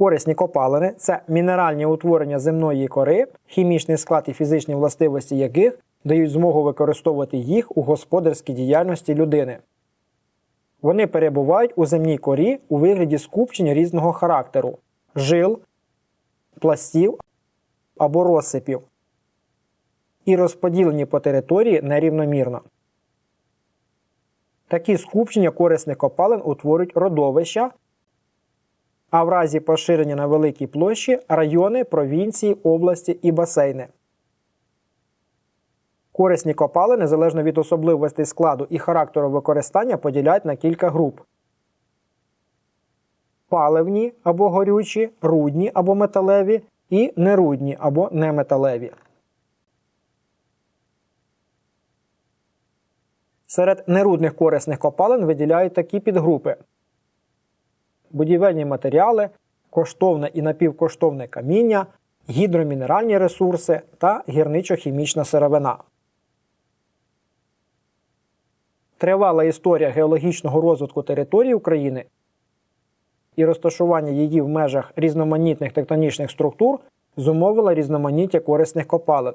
Корисні копалини це мінеральні утворення земної кори, хімічний склад і фізичні властивості яких дають змогу використовувати їх у господарській діяльності людини. Вони перебувають у земній корі у вигляді скупчень різного характеру жил, пластів або розсипів і розподілені по території нерівномірно. Такі скупчення корисних копалин утворюють родовища, а в разі поширення на великій площі райони, провінції, області і басейни. Корисні копалини, залежно від особливостей складу і характеру використання, поділяють на кілька груп. Паливні або горючі, рудні або металеві і нерудні або неметалеві. Серед нерудних корисних копалин виділяють такі підгрупи: будівельні матеріали, коштовне і напівкоштовне каміння, гідромінеральні ресурси та гірничо-хімічна сировина. Тривала історія геологічного розвитку території України і розташування її в межах різноманітних тектонічних структур зумовила різноманіття корисних копалин.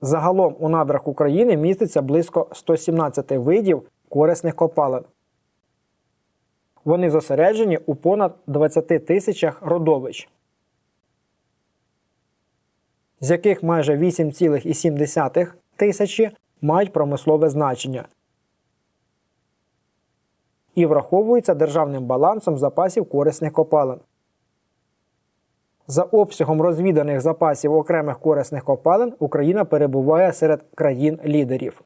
Загалом у надрах України міститься близько 117 видів корисних копалин. Вони зосереджені у понад 20 тисячах родовищ, з яких майже 8,7 тисячі мають промислове значення і враховуються державним балансом запасів корисних копалин. За обсягом розвіданих запасів окремих корисних копалин Україна перебуває серед країн-лідерів.